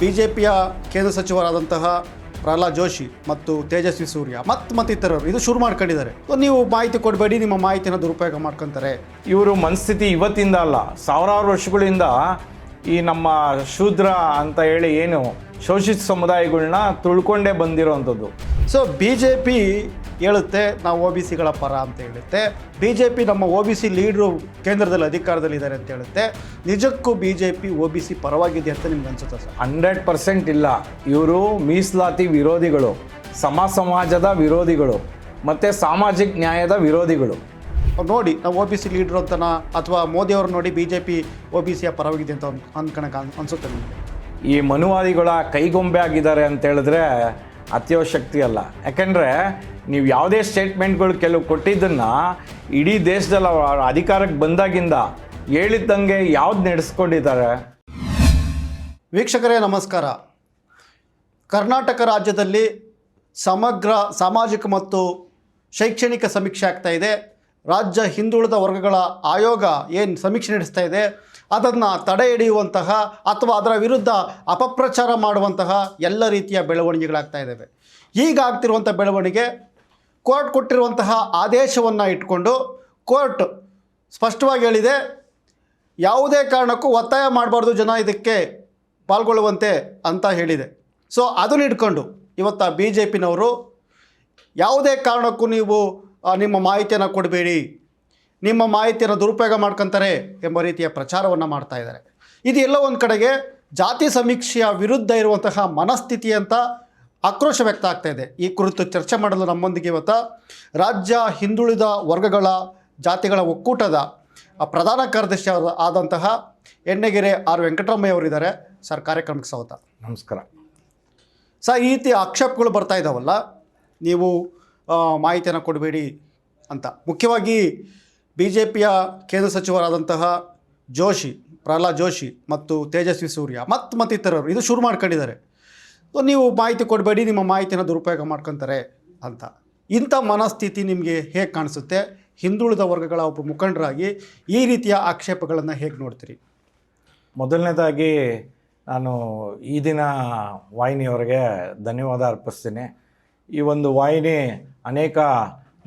B J ಪಿಯ ಕೇಂದ್ರ ಸಚಿವರಾದಂತಹ ಪ್ರಹ್ಲಾದ್ ಜೋಶಿ ಮತ್ತು ತೇಜಸ್ವಿ ಸೂರ್ಯ ಮತ್ತು ಮತ್ತಿತರರು ಇದು ಶುರು ಮಾಡ್ಕೊಂಡಿದ್ದಾರೆ. ಸೊ ನೀವು ಮಾಹಿತಿ ಕೊಡಬೇಡಿ ನಿಮ್ಮ ಮಾಹಿತಿನ ದುರುಪಯೋಗ ಮಾಡ್ಕೊತಾರೆ. ಇವರು ಮನಸ್ಥಿತಿ ಇವತ್ತಿಂದ ಅಲ್ಲ ಸಾವಿರಾರು ವರ್ಷಗಳಿಂದ ಈ ನಮ್ಮ ಶೂದ್ರ ಅಂತ ಹೇಳಿ ಏನು ಶೋಷಿತ ಸಮುದಾಯಗಳನ್ನ ತುಳ್ಕೊಂಡೇ ಬಂದಿರೋವಂಥದ್ದು ಸೊ ಬಿ ಜೆ ಪಿ ಹೇಳುತ್ತೆ ನಾವು ಒ ಬಿ ಸಿಗಳ ಪರ ಅಂತ ಹೇಳುತ್ತೆ. ಬಿ ಜೆ ಪಿ ನಮ್ಮ ಒ ಬಿ ಸಿ ಲೀಡ್ರು ಕೇಂದ್ರದಲ್ಲಿ ಅಧಿಕಾರದಲ್ಲಿದ್ದಾರೆ ಅಂತ ಹೇಳುತ್ತೆ. ನಿಜಕ್ಕೂ B J P O B C ಪರವಾಗಿದೆ ಅಂತ ನಿಮ್ಗೆ ಅನ್ಸುತ್ತೆ ಸರ್? ಹಂಡ್ರೆಡ್ ಪರ್ಸೆಂಟ್ ಇಲ್ಲ. ಇವರು ಮೀಸಲಾತಿ ವಿರೋಧಿಗಳು ಸಮ ಸಮಾಜದ ವಿರೋಧಿಗಳು ಮತ್ತು ಸಾಮಾಜಿಕ ನ್ಯಾಯದ ವಿರೋಧಿಗಳು. ನೋಡಿ ನಾವು ಒ ಬಿ ಸಿ ಲೀಡ್ರು ಅಂತನ ಅಥವಾ ಮೋದಿ ಅವ್ರು ನೋಡಿ B J P O B ಸಿಯ ಪರವಾಗಿದೆ ಅಂತ ಅನ್ಕೊಳಕ್ ಅನ್ಸುತ್ತೆ ನಿಮಗೆ? ಈ ಮನುವಾದಿಗಳ ಕೈಗೊಂಬೆ ಆಗಿದ್ದಾರೆ ಅಂತ ಹೇಳಿದ್ರೆ ಅತ್ಯವಶಕ್ತಿ ಅಲ್ಲ. ಯಾಕೆಂದರೆ ನೀವು ಯಾವುದೇ ಸ್ಟೇಟ್ಮೆಂಟ್ಗಳು ಕೆಲವು ಕೊಟ್ಟಿದ್ದನ್ನು ಇಡೀ ದೇಶದಲ್ಲಿ ಅವರು ಅಧಿಕಾರಕ್ಕೆ ಬಂದಾಗಿಂದ ಹೇಳಿದ್ದಂಗೆ ಯಾವ್ದು ನಡೆಸ್ಕೊಂಡಿದ್ದಾರೆ? ವೀಕ್ಷಕರೇ, ನಮಸ್ಕಾರ. ಕರ್ನಾಟಕ ರಾಜ್ಯದಲ್ಲಿ ಸಮಗ್ರ ಸಾಮಾಜಿಕ ಮತ್ತು ಶೈಕ್ಷಣಿಕ ಸಮೀಕ್ಷೆ ಆಗ್ತಾ ಇದೆ. ರಾಜ್ಯ ಹಿಂದುಳಿದ ವರ್ಗಗಳ ಆಯೋಗ ಏನು ಸಮೀಕ್ಷೆ ನಡೆಸ್ತಾ ಇದೆ, ಅದನ್ನು ತಡೆ ಹಿಡಿಯುವಂತಹ ಅಥವಾ ಅದರ ವಿರುದ್ಧ ಅಪಪ್ರಚಾರ ಮಾಡುವಂತಹ ಎಲ್ಲ ರೀತಿಯ ಬೆಳವಣಿಗೆಗಳಾಗ್ತಾ ಇದ್ದಾವೆ ಈಗ ಆಗ್ತಿರುವಂಥ ಬೆಳವಣಿಗೆ ಕೋರ್ಟ್ ಕೊಟ್ಟಿರುವಂತಹ ಆದೇಶವನ್ನು ಇಟ್ಕೊಂಡು ಕೋರ್ಟ್ ಸ್ಪಷ್ಟವಾಗಿ ಹೇಳಿದೆ, ಯಾವುದೇ ಕಾರಣಕ್ಕೂ ಒತ್ತಾಯ ಮಾಡಬಾರ್ದು ಜನ ಇದಕ್ಕೆ ಪಾಲ್ಗೊಳ್ಳುವಂತೆ ಅಂತ ಹೇಳಿದೆ. ಸೊ ಅದನ್ನು ಇಟ್ಕೊಂಡು ಇವತ್ತು ಬಿ ಜೆ ಪಿನವರು ಯಾವುದೇ ಕಾರಣಕ್ಕೂ ನೀವು ನಿಮ್ಮ ಮಾಹಿತಿಯನ್ನು ಕೊಡಬೇಡಿ, ನಿಮ್ಮ ಮಾಹಿತಿಯನ್ನು ದುರುಪಯೋಗ ಮಾಡ್ಕೊತಾರೆ ಎಂಬ ರೀತಿಯ ಪ್ರಚಾರವನ್ನು ಮಾಡ್ತಾ ಇದ್ದಾರೆ. ಇದೆಲ್ಲ ಒಂದು ಕಡೆಗೆ ಜಾತಿ ಸಮೀಕ್ಷೆಯ ವಿರುದ್ಧ ಇರುವಂತಹ ಮನಸ್ಥಿತಿ ಅಂತ ಆಕ್ರೋಶ ವ್ಯಕ್ತ ಆಗ್ತಾ ಇದೆ. ಈ ಕುರಿತು ಚರ್ಚೆ ಮಾಡಲು ನಮ್ಮೊಂದಿಗೆ ಇವತ್ತು ರಾಜ್ಯ ಹಿಂದುಳಿದ ವರ್ಗಗಳ ಜಾತಿಗಳ ಒಕ್ಕೂಟದ ಆ ಪ್ರಧಾನ ಕಾರ್ಯದರ್ಶಿ ಆದ- ಆದಂತಹ ಎಣ್ಣೆಗೆರೆ ಆರ್ ವೆಂಕಟರಮಯ್ಯ ಅವರಿದ್ದಾರೆ ಸರ್ ಕಾರ್ಯಕ್ರಮಕ್ಕೆ ಸ್ವಾಗತ. ನಮಸ್ಕಾರ. ಸರ್ ಈ ರೀತಿ ಆಕ್ಷೇಪಗಳು ಬರ್ತಾ ಇದ್ದಾವಲ್ಲ ನೀವು ಮಾಹಿತಿಯನ್ನು ಕೊಡಬೇಡಿ ಅಂತ. ಮುಖ್ಯವಾಗಿ ಬಿ ಜೆ ಪಿಯ ಕೇಂದ್ರ ಸಚಿವರಾದಂತಹ ಜೋಶಿ ಪ್ರಹ್ಲಾದ್ ಜೋಶಿ ಮತ್ತು ತೇಜಸ್ವಿ ಸೂರ್ಯ ಮತ್ತು ಮತ್ತಿತರರು ಇದು ಶುರು ಮಾಡ್ಕೊಂಡಿದ್ದಾರೆ. ನೀವು ಮಾಹಿತಿ ಕೊಡಬೇಡಿ, ನಿಮ್ಮ ಮಾಹಿತಿನ ದುರುಪಯೋಗ ಮಾಡ್ಕೊತಾರೆ ಅಂತ. ಇಂಥ ಮನಸ್ಥಿತಿ ನಿಮಗೆ ಹೇಗೆ ಕಾಣಿಸುತ್ತೆ? ಹಿಂದುಳಿದ ವರ್ಗಗಳ ಒಬ್ಬ ಮುಖಂಡರಾಗಿ ಈ ರೀತಿಯ ಆಕ್ಷೇಪಗಳನ್ನು ಹೇಗೆ ನೋಡ್ತೀರಿ? ಮೊದಲನೇದಾಗಿ ನಾನು ಈ ದಿನ ವಾಹಿನಿಯವರಿಗೆ ಧನ್ಯವಾದ ಅರ್ಪಿಸ್ತೀನಿ. ಈ ಒಂದು ವಾಹಿನಿ ಅನೇಕ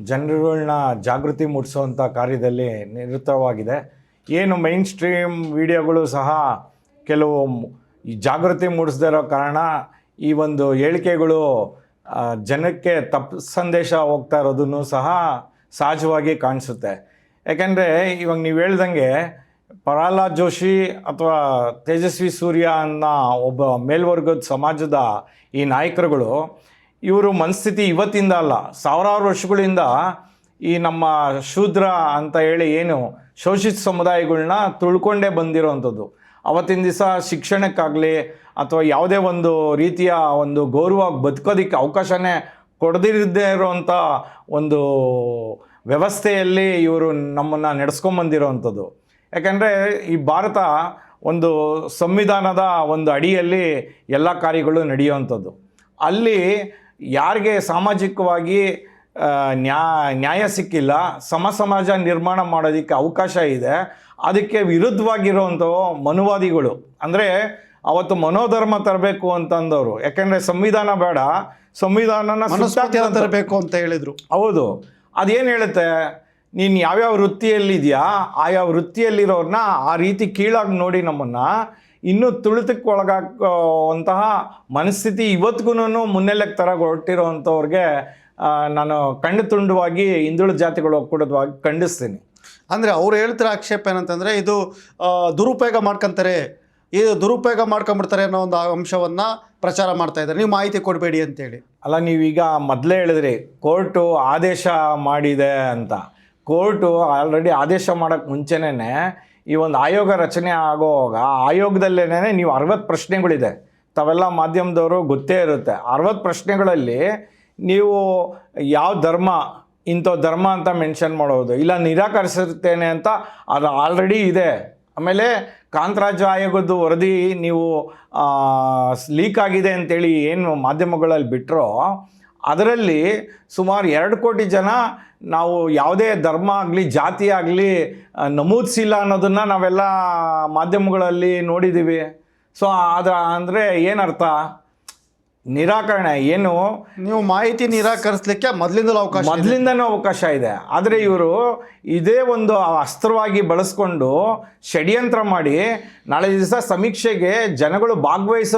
ಜನರುಗಳನ್ನ ಜಾಗೃತಿ ಮೂಡಿಸುವಂಥ ಕಾರ್ಯದಲ್ಲಿ ನಿರತವಾಗಿದೆ. ಏನು ಮೈನ್ ಸ್ಟ್ರೀಮ್ ವಿಡಿಯೋಗಳು ಸಹ ಕೆಲವು ಜಾಗೃತಿ ಮೂಡಿಸದೇ ಇರೋ ಕಾರಣ ಈ ಒಂದು ಹೇಳಿಕೆಗಳು ಜನಕ್ಕೆ ತಪ್ಪು ಸಂದೇಶ ಹೋಗ್ತಾ ಇರೋದನ್ನು ಸಹ ಸಹಜವಾಗಿ ಕಾಣಿಸುತ್ತೆ. ಯಾಕೆಂದರೆ ಇವಾಗ ನೀವು ಹೇಳ್ದಂಗೆ ಪ್ರಹ್ಲಾದ್ ಜೋಶಿ ಅಥವಾ ತೇಜಸ್ವಿ ಸೂರ್ಯ ಅನ್ನೋ ಒಬ್ಬ ಮೇಲ್ವರ್ಗದ ಸಮಾಜದ ಈ ನಾಯಕರುಗಳು, ಇವರು ಮನಸ್ಥಿತಿ ಇವತ್ತಿಂದ ಅಲ್ಲ, ಸಾವಿರಾರು ವರ್ಷಗಳಿಂದ ಈ ನಮ್ಮ ಶೂದ್ರ ಅಂತ ಹೇಳಿ ಏನು ಶೋಷಿತ ಸಮುದಾಯಗಳನ್ನ ತುಳ್ಕೊಂಡೇ ಬಂದಿರೋವಂಥದ್ದು ಅವತ್ತಿನ ದಿವಸ ಶಿಕ್ಷಣಕ್ಕಾಗಲಿ ಅಥವಾ ಯಾವುದೇ ಒಂದು ರೀತಿಯ ಒಂದು ಗೌರವ ಬದುಕೋದಕ್ಕೆ ಅವಕಾಶನೇ ಕೊಡದಿರದೇ ಇರುವಂಥ ಒಂದು ವ್ಯವಸ್ಥೆಯಲ್ಲಿ ಇವರು ನಮ್ಮನ್ನು ನಡೆಸ್ಕೊಂಬಂದಿರೋವಂಥದ್ದು. ಯಾಕೆಂದರೆ ಈ ಭಾರತ ಒಂದು ಸಂವಿಧಾನದ ಒಂದು ಅಡಿಯಲ್ಲಿ ಎಲ್ಲ ಕಾರ್ಯಗಳು ನಡೆಯುವಂಥದ್ದು. ಅಲ್ಲಿ ಯಾರಿಗೆ ಸಾಮಾಜಿಕವಾಗಿ ನ್ಯಾ ನ್ಯಾಯ ಸಿಕ್ಕಿಲ್ಲ ಸಮ ಸಮಾಜ ನಿರ್ಮಾಣ ಮಾಡೋದಕ್ಕೆ ಅವಕಾಶ ಇದೆ. ಅದಕ್ಕೆ ವಿರುದ್ಧವಾಗಿರುವಂಥ ಮನುವಾದಿಗಳು. ಅಂದರೆ ಅವತ್ತು ಮನೋಧರ್ಮ ತರಬೇಕು ಅಂತಂದವರು. ಯಾಕೆಂದರೆ ಸಂವಿಧಾನ ಬೇಡ. ಸಂವಿಧಾನನ ತರಬೇಕು ಅಂತ ಹೇಳಿದರು. ಹೌದು. ಅದೇನು ಹೇಳುತ್ತೆ? ನೀನು ಯಾವ್ಯಾವ ವೃತ್ತಿಯಲ್ಲಿದೆಯಾ ಆಯಾ ವೃತ್ತಿಯಲ್ಲಿರೋರನ್ನ ಆ ರೀತಿ ಕೀಳಾಗಿ ನೋಡಿ ನಮ್ಮನ್ನು ಇನ್ನೂ ತುಳಿತಕ್ಕೆ ಒಳಗಾಕುವಂತಹ ಮನಸ್ಥಿತಿ ಇವತ್ತಿಗೂ ಮುನ್ನೆಲೆಗೆ ತರ ಅಂಥವ್ರಿಗೆ ಆ, ನಾನು ಕಣ್ಣು ತುಂಡುವಾಗಿ ಹಿಂದುಳಿದ ಜಾತಿಗಳು ಒಕ್ಕೂಟದವಾಗಿ ಖಂಡಿಸ್ತೀನಿ. ಅಂದರೆ ಅವ್ರು ಹೇಳ್ತಿರೋ ಆಕ್ಷೇಪ ಏನಂತಂದರೆ ಇದು ದುರುಪಯೋಗ ಮಾಡ್ಕೊಂತಾರೆ. ಇದು ದುರುಪಯೋಗ ಮಾಡ್ಕೊಂಬಿಡ್ತಾರೆ ಅನ್ನೋ ಒಂದು ಅಂಶವನ್ನು ಪ್ರಚಾರ ಮಾಡ್ತಾ ಇದ್ದಾರೆ. ನೀವು ಮಾಹಿತಿ ಕೊಡಬೇಡಿ ಅಂತೇಳಿ. ಅಲ್ಲ ನೀವೀಗ ಮೊದಲೇ ಹೇಳಿದ್ರಿ ಕೋರ್ಟು ಆದೇಶ ಮಾಡಿದೆ ಅಂತ. ಕೋರ್ಟು ಆಲ್ರೆಡಿ ಆದೇಶ ಮಾಡೋಕ್ಕೆ ಮುಂಚೆನೇ ಈ ಒಂದು ಆಯೋಗ ರಚನೆ ಆಗೋವಾಗ ಆಯೋಗದಲ್ಲೇನೆ ನೀವು ಅರವತ್ತು ಪ್ರಶ್ನೆಗಳಿದೆ. ತಾವೆಲ್ಲ ಮಾಧ್ಯಮದವರು ಗೊತ್ತೇ ಇರುತ್ತೆ. ಅರವತ್ತು ಪ್ರಶ್ನೆಗಳಲ್ಲಿ ನೀವು ಯಾವ ಧರ್ಮ, ಇಂಥ ಧರ್ಮ ಅಂತ ಮೆನ್ಷನ್ ಮಾಡೋದು. ಇಲ್ಲ ನಿರಾಕರಿಸಿರ್ತೇನೆ ಅಂತ ಅದು ಆಲ್ರೆಡಿ ಇದೆ. ಆಮೇಲೆ ಕಾಂತರಾಜ ಆಯೋಗದ ವರದಿ ನೀವು ಲೀಕ್ ಆಗಿದೆ ಅಂತೇಳಿ ಏನು ಮಾಧ್ಯಮಗಳಲ್ಲಿ ಬಿಟ್ಟರೋ ಅದರಲ್ಲಿ ಸುಮಾರು ಎರಡು ಕೋಟಿ ಜನ ನಾವು ಯಾವುದೇ ಧರ್ಮ ಆಗಲಿ, ಜಾತಿ ಆಗಲಿ ನಮೂದಿಸಿಲ್ಲ ಅನ್ನೋದನ್ನು ನಾವೆಲ್ಲ ಮಾಧ್ಯಮಗಳಲ್ಲಿ ನೋಡಿದ್ದೀವಿ. ಸೊ ಅದ ಅಂದರೆ ಏನರ್ಥ? ನಿರಾಕರಣೆ ಏನು ನೀವು ಮಾಹಿತಿ ನಿರಾಕರಿಸ್ಲಿಕ್ಕೆ ಮೊದಲಿಂದಲೂ ಅವಕಾಶ. ಮೊದಲಿಂದನೂ ಅವಕಾಶ ಇದೆ ಆದರೆ ಇವರು ಇದೇ ಒಂದು ಅಸ್ತ್ರವಾಗಿ ಬಳಸ್ಕೊಂಡು ಷಡ್ಯಂತ್ರ ಮಾಡಿ ನಾಳೆ ದಿವಸ ಸಮೀಕ್ಷೆಗೆ ಜನಗಳು ಭಾಗವಹಿಸ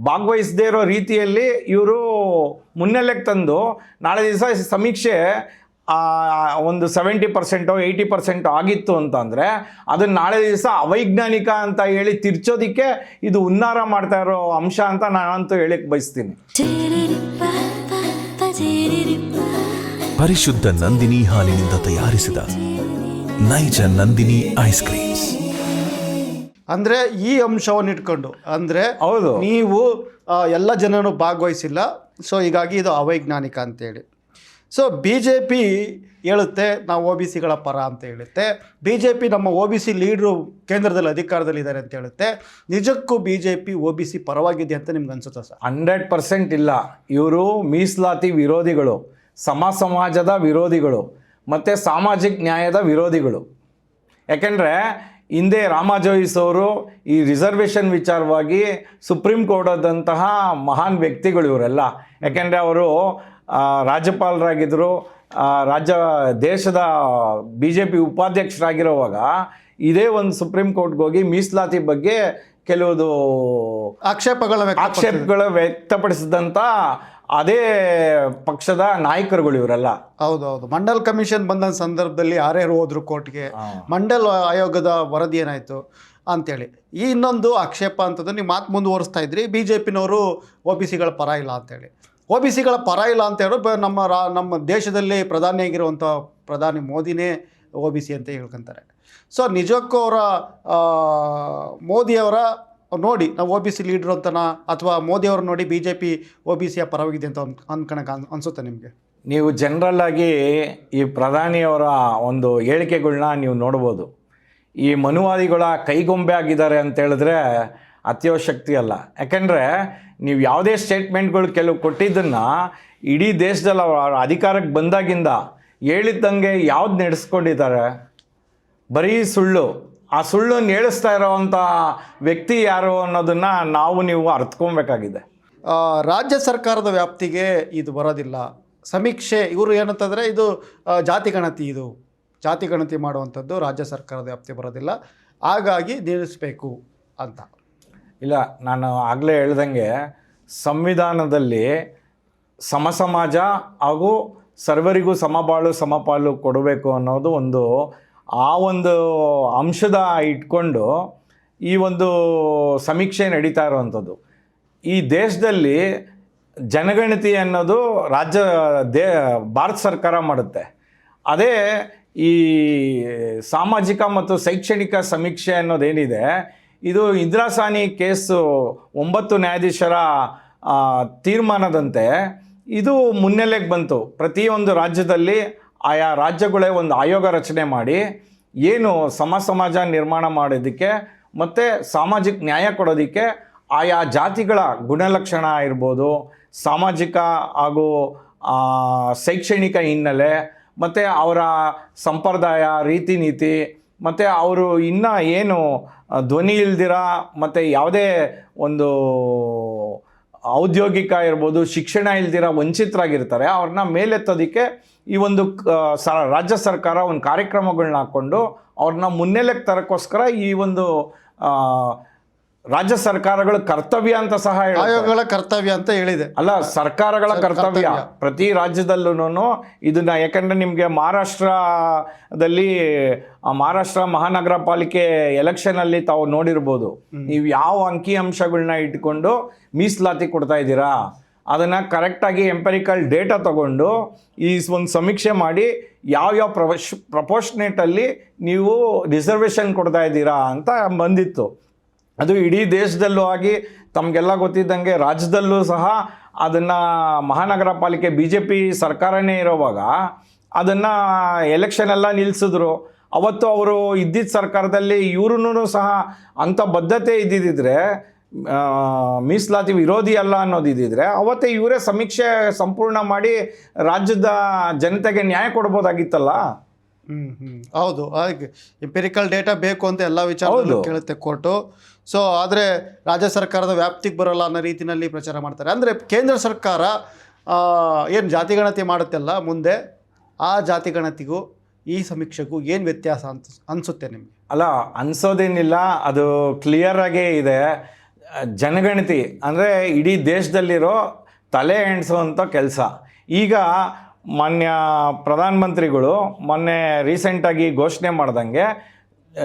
ಭಾಗವಹಿಸದೇ ಇರೋ ರೀತಿಯಲ್ಲಿ ಇವರು ಮುನ್ನೆಲೆಗೆ ತಂದು ನಾಳೆ ದಿವಸ ಸಮೀಕ್ಷೆ ಒಂದು ಸೆವೆಂಟಿ ಪರ್ಸೆಂಟು ಏಯ್ಟಿ ಪರ್ಸೆಂಟು ಆಗಿತ್ತು ಅಂತಂದರೆ ಅದನ್ನು ನಾಳೆ ದಿವಸ ಅವೈಜ್ಞಾನಿಕ ಅಂತ ಹೇಳಿ ತಿರ್ಚೋದಿಕ್ಕೆ ಇದು ಉನ್ನಾರ ಮಾಡ್ತಾ ಇರೋ ಅಂಶ ಅಂತ ನಾನಂತೂ ಹೇಳಕ್ಕೆ ಬಯಸ್ತೀನಿ. ಪರಿಶುದ್ಧ ನಂದಿನಿ ಹಾಲಿನಿಂದ ತಯಾರಿಸಿದ ನೈಜ ನಂದಿನಿ ಐಸ್ ಕ್ರೀಮ್ಸ್ ಅಂದ್ರೆ ಈ ಅಂಶವನ್ನು ಇಟ್ಕೊಂಡು ಅಂದ್ರೆ ಹೌದು. ನೀವು ಎಲ್ಲ ಜನರು ಭಾಗವಹಿಸಿಲ್ಲ. ಸೊ ಹೀಗಾಗಿ ಇದು ಅವೈಜ್ಞಾನಿಕ ಅಂತೇಳಿ. ಸೊ ಬಿ ಜೆ ಪಿ ಹೇಳುತ್ತೆ, ನಾವು ಒ ಬಿ ಸಿಗಳ ಪರ ಅಂತ ಹೇಳುತ್ತೆ. ಬಿ ಜೆ ಪಿ ನಮ್ಮ ಒ ಬಿ ಸಿ ಲೀಡ್ರು ಕೇಂದ್ರದಲ್ಲಿ ಅಧಿಕಾರದಲ್ಲಿದ್ದಾರೆ ಅಂತ ಹೇಳುತ್ತೆ. ನಿಜಕ್ಕೂ B J P O B C ಪರವಾಗಿದೆ ಅಂತ ನಿಮ್ಗೆ ಅನ್ಸುತ್ತೆ ಸರ್? ಹಂಡ್ರೆಡ್ ಪರ್ಸೆಂಟ್ ಇಲ್ಲ. ಇವರು ಮೀಸಲಾತಿ ವಿರೋಧಿಗಳು ಸಮ ಸಮಾಜದ ವಿರೋಧಿಗಳು, ಮತ್ತು ಸಾಮಾಜಿಕ ನ್ಯಾಯದ ವಿರೋಧಿಗಳು. ಯಾಕೆಂದರೆ, ಹಿಂದೆ ರಾಮಾಜೋಯಿಸ್ ಅವರು ಈ ರಿಸರ್ವೇಷನ್ ವಿಚಾರವಾಗಿ ಸುಪ್ರೀಂ ಕೋರ್ಟದಂತಹ ಮಹಾನ್ ವ್ಯಕ್ತಿಗಳು ಇವರೆಲ್ಲ. ಯಾಕೆಂದರೆ ಅವರು ರಾಜ್ಯಪಾಲರಾಗಿದ್ದರು ರಾಜ್ಯ ದೇಶದ ಬಿ ಜೆ ಪಿ ಉಪಾಧ್ಯಕ್ಷರಾಗಿರೋವಾಗ ಇದೇ ಒಂದು ಸುಪ್ರೀಂ ಕೋರ್ಟ್ಗೆ ಹೋಗಿ ಮೀಸಲಾತಿ ಬಗ್ಗೆ ಕೆಲವುದು ಆಕ್ಷೇಪಗಳ. ಆಕ್ಷೇಪಗಳು ವ್ಯಕ್ತಪಡಿಸಿದಂಥ ಅದೇ ಪಕ್ಷದ ನಾಯಕರುಗಳು ಇವರೆಲ್ಲ. ಹೌದು ಹೌದು ಮಂಡಲ್ ಕಮಿಷನ್ ಬಂದ ಸಂದರ್ಭದಲ್ಲಿ ಯಾರ್ಯಾರು ಹೋದ್ರು ಕೋರ್ಟ್ಗೆ ಮಂಡಲ್ ಆಯೋಗದ ವರದಿ ಏನಾಯಿತು ಅಂತೇಳಿ. ಈ ಇನ್ನೊಂದು ಆಕ್ಷೇಪ ಅಂತಂದ್ರೆ ನೀವು ಮಾತು ಮುಂದುವರಿಸ್ತಾ ಇದ್ರಿ ಬಿ ಜೆ ಪಿನವರು ಒ ಬಿ ಸಿಗಳ ಪರ ಇಲ್ಲ ಅಂತೇಳಿ. ಒ ಬಿ ಸಿಗಳ ಪರ ಇಲ್ಲ ಅಂತ ಹೇಳೋ ನಮ್ಮ ರಾ ನಮ್ಮ ದೇಶದಲ್ಲಿ ಪ್ರಧಾನಿಯಾಗಿರುವಂಥ ಪ್ರಧಾನಿ ಮೋದಿನೇ ಓ ಬಿ ಸಿ ಅಂತ ಹೇಳ್ಕೊಂತಾರೆ. ಸೊ ನಿಜಕ್ಕೂ ಅವರ ಮೋದಿಯವರ ನೋಡಿ, ನಾವು ಒ ಬಿ ಸಿ ಲೀಡ್ರ್ ಅಂತನ ಅಥವಾ ಮೋದಿಯವ್ರು ನೋಡಿ B J P O B ಸಿಯ ಪರವಾಗಿದೆ ಅಂತ ಅನ್ ಅನ್ಕೊಳಕ್ಕೆ ಅನ್ ಅನ್ಸುತ್ತೆ ನಿಮಗೆ? ನೀವು ಜನರಲ್ ಆಗಿ ಈ ಪ್ರಧಾನಿಯವರ ಒಂದು ಹೇಳಿಕೆಗಳನ್ನ ನೀವು ನೋಡ್ಬೋದು. ಈ ಮನುವಾದಿಗಳ ಕೈಗೊಂಬೆ ಆಗಿದ್ದಾರೆ ಅಂತ ಹೇಳಿದ್ರೆ ಅತ್ಯವಶಕ್ತಿ ಅಲ್ಲ ಯಾಕೆಂದರೆ ನೀವು ಯಾವುದೇ ಸ್ಟೇಟ್ಮೆಂಟ್ಗಳು ಕೆಲವು ಕೊಟ್ಟಿದ್ದನ್ನು ಇಡೀ ದೇಶದಲ್ಲಿ ಅವ್ರ ಅಧಿಕಾರಕ್ಕೆ ಬಂದಾಗಿಂದ ಹೇಳಿದ್ದಂಗೆ ಯಾವ್ದು ನಡೆಸ್ಕೊಂಡಿದ್ದಾರೆ? ಬರೀ ಸುಳ್ಳು. ಆ ಸುಳ್ಳನ್ನು ಹೇಳಿಸ್ತಾ ಇರೋವಂಥ ವ್ಯಕ್ತಿ ಯಾರು ಅನ್ನೋದನ್ನು ನಾವು ನೀವು ಅರ್ಥಕೊಬೇಕಾಗಿದೆ ಆ, ರಾಜ್ಯ ಸರ್ಕಾರದ ವ್ಯಾಪ್ತಿಗೆ ಇದು ಬರೋದಿಲ್ಲ. ಸಮೀಕ್ಷೆ ಇವರು ಏನಂತಂದರೆ ಇದು ಜಾತಿ ಗಣತಿ ಇದು. ಜಾತಿ ಗಣತಿ ಮಾಡುವಂಥದ್ದು ರಾಜ್ಯ ಸರ್ಕಾರದ ವ್ಯಾಪ್ತಿ ಬರೋದಿಲ್ಲ. ಹಾಗಾಗಿ ನಿಲ್ಲಿಸಬೇಕು ಅಂತ. ಇಲ್ಲ, ನಾನು ಆಗಲೇ ಹೇಳ್ದಂಗೆ ಸಂವಿಧಾನದಲ್ಲಿ ಸಮಸಮಾಜ ಹಾಗೂ ಸರ್ವರಿಗೂ ಸಮಬಾಳು ಸಮಪಾಲು ಕೊಡಬೇಕು ಅನ್ನೋದು ಒಂದು ಆ ಒಂದು ಅಂಶದ ಇಟ್ಕೊಂಡು ಈ ಒಂದು ಸಮೀಕ್ಷೆ ನಡೀತಾ ಇರುವಂಥದ್ದು. ಈ ದೇಶದಲ್ಲಿ ಜನಗಣತಿ ಅನ್ನೋದು ರಾಜ್ಯ, ದೇ, ಭಾರತ ಸರ್ಕಾರ ಮಾಡುತ್ತೆ. ಅದೇ ಈ ಸಾಮಾಜಿಕ ಮತ್ತು ಶೈಕ್ಷಣಿಕ ಸಮೀಕ್ಷೆ ಅನ್ನೋದೇನಿದೆ ಇದು ಇಂದ್ರಾಸಾನಿ ಕೇಸು ಒಂಬತ್ತು ನ್ಯಾಯಾಧೀಶರ ತೀರ್ಮಾನದಂತೆ ಇದು ಮುನ್ನೆಲೆಗೆ ಬಂತು. ಪ್ರತಿಯೊಂದು ರಾಜ್ಯದಲ್ಲಿ ಆಯಾ ರಾಜ್ಯಗಳೇ ಒಂದು ಆಯೋಗ ರಚನೆ ಮಾಡಿ ಏನು ಸಮ ಸಮಾಜ ನಿರ್ಮಾಣ ಮಾಡೋದಕ್ಕೆ ಮತ್ತು ಸಾಮಾಜಿಕ ನ್ಯಾಯ ಕೊಡೋದಕ್ಕೆ ಆಯಾ ಜಾತಿಗಳ ಗುಣಲಕ್ಷಣ ಇರ್ಬೋದು. ಸಾಮಾಜಿಕ ಹಾಗೂ ಶೈಕ್ಷಣಿಕ ಹಿನ್ನೆಲೆ ಮತ್ತು ಅವರ ಸಂಪ್ರದಾಯ ರೀತಿ ನೀತಿ ಮತ್ತು ಅವರು ಇನ್ನ ಏನು ಧ್ವನಿ ಇಲ್ದಿರ, ಮತ್ತು ಯಾವುದೇ ಒಂದು ಔದ್ಯೋಗಿಕ ಇರ್ಬೋದು, ಶಿಕ್ಷಣ ಇಲ್ದಿರ ವಂಚಿತರಾಗಿರ್ತಾರೆ ಅವ್ರನ್ನ ಮೇಲೆತ್ತೋದಕ್ಕೆ ಈ ಒಂದು ಸ, ರಾಜ್ಯ ಸರ್ಕಾರ ಒಂದು ಕಾರ್ಯಕ್ರಮಗಳನ್ನ ಹಾಕ್ಕೊಂಡು ಅವ್ರನ್ನ ಮುನ್ನೆಲೆಗೆ ತರೋಕ್ಕೋಸ್ಕರ ಈ ಒಂದು ರಾಜ್ಯ ಸರ್ಕಾರಗಳ ಕರ್ತವ್ಯ ಅಂತ ಸಹ. ಆಯೋಗಗಳ ಕರ್ತವ್ಯ ಅಂತ ಹೇಳಿದೆ. ಅಲ್ಲ ಸರ್ಕಾರಗಳ ಕರ್ತವ್ಯ. ಪ್ರತಿ ರಾಜ್ಯದಲ್ಲೂ ಇದನ್ನ ಯಾಕಂದ್ರೆ ನಿಮಗೆ ಮಹಾರಾಷ್ಟ್ರದಲ್ಲಿ ಮಹಾರಾಷ್ಟ್ರ ಮಹಾನಗರ ಪಾಲಿಕೆ ಎಲೆಕ್ಷನ್ ಅಲ್ಲಿ ತಾವು ನೋಡಿರ್ಬೋದು. ನೀವು ಯಾವ ಅಂಕಿ ಅಂಶಗಳನ್ನ ಇಟ್ಕೊಂಡು ಮೀಸಲಾತಿ ಕೊಡ್ತಾ ಇದ್ದೀರಾ? ಅದನ್ನ ಕರೆಕ್ಟಾಗಿ ಎಂಪರಿಕಲ್ ಡೇಟಾ ತಗೊಂಡು ಈ ಒಂದು ಸಮೀಕ್ಷೆ ಮಾಡಿ ಯಾವ್ಯಾವ ಪ್ರೊಫೆಶ್ ಪ್ರಪೋರ್ಷನೇಟಲ್ಲಿ ನೀವು ರಿಸರ್ವೇಷನ್ ಕೊಡ್ತಾ ಇದ್ದೀರಾ ಅಂತ ಬಂದಿತ್ತು. ಅದು ಇಡೀ ದೇಶದಲ್ಲೂ ಆಗಿ ತಮಗೆಲ್ಲ ಗೊತ್ತಿದ್ದಂಗೆ ರಾಜ್ಯದಲ್ಲೂ ಸಹ ಅದನ್ನು ಮಹಾನಗರ ಪಾಲಿಕೆ ಬಿ ಜೆ ಪಿ ಸರ್ಕಾರನೇ ಇರೋವಾಗ ಅದನ್ನು ಎಲೆಕ್ಷನ್ ಎಲ್ಲ ನಿಲ್ಲಿಸಿದ್ರು ಅವತ್ತು ಅವರು ಇದ್ದಿದ್ದ ಸರ್ಕಾರದಲ್ಲಿ ಇವ್ರೂ ಸಹ ಅಂಥ ಬದ್ಧತೆ ಇದ್ದಿದ್ದರೆ ಮೀಸಲಾತಿ ವಿರೋಧಿ ಅಲ್ಲ ಅನ್ನೋದಿದ್ದರೆ ಅವತ್ತೇ ಇವರೇ ಸಮೀಕ್ಷೆ ಸಂಪೂರ್ಣ ಮಾಡಿ ರಾಜ್ಯದ ಜನತೆಗೆ ನ್ಯಾಯ ಕೊಡ್ಬೋದಾಗಿತ್ತಲ್ಲ? ಹೌದು ಹಾಗೆ. ಎಂಪೆರಿಕಲ್ ಡೇಟಾ ಬೇಕು ಅಂತ ಎಲ್ಲ ವಿಚಾರ. ಕೇಳುತ್ತೆ ಕೋರ್ಟು ಸೊ ಆದರೆ ರಾಜ್ಯ ಸರ್ಕಾರದ ವ್ಯಾಪ್ತಿಗೆ ಬರೋಲ್ಲ ಅನ್ನೋ ರೀತಿಯಲ್ಲಿ ಪ್ರಚಾರ ಮಾಡ್ತಾರೆ. ಅಂದರೆ ಕೇಂದ್ರ ಸರ್ಕಾರ ಏನು ಜಾತಿಗಣತಿ ಮಾಡುತ್ತಲ್ಲ ಮುಂದೆ, ಆ ಜಾತಿಗಣತಿಗೂ ಈ ಸಮೀಕ್ಷೆಗೂ ಏನು ವ್ಯತ್ಯಾಸ ಅಂತ ಅನಿಸುತ್ತೆ ನಿಮಗೆ? ಅಲ್ಲ, ಅನ್ಸೋದೇನಿಲ್ಲ. ಅದು ಕ್ಲಿಯರ್ ಆಗೇ ಇದೆ. ಜನಗಣತಿ, ಅಂದರೆ ಇಡೀ ದೇಶದಲ್ಲಿರೋ ತಲೆ ಎಣಿಸುವಂಥ ಕೆಲಸ. ಈಗ ಮಾನ್ಯ ಪ್ರಧಾನಮಂತ್ರಿಗಳು ಮೊನ್ನೆ ರೀಸೆಂಟಾಗಿ ಘೋಷಣೆ ಮಾಡ್ದಂಗೆ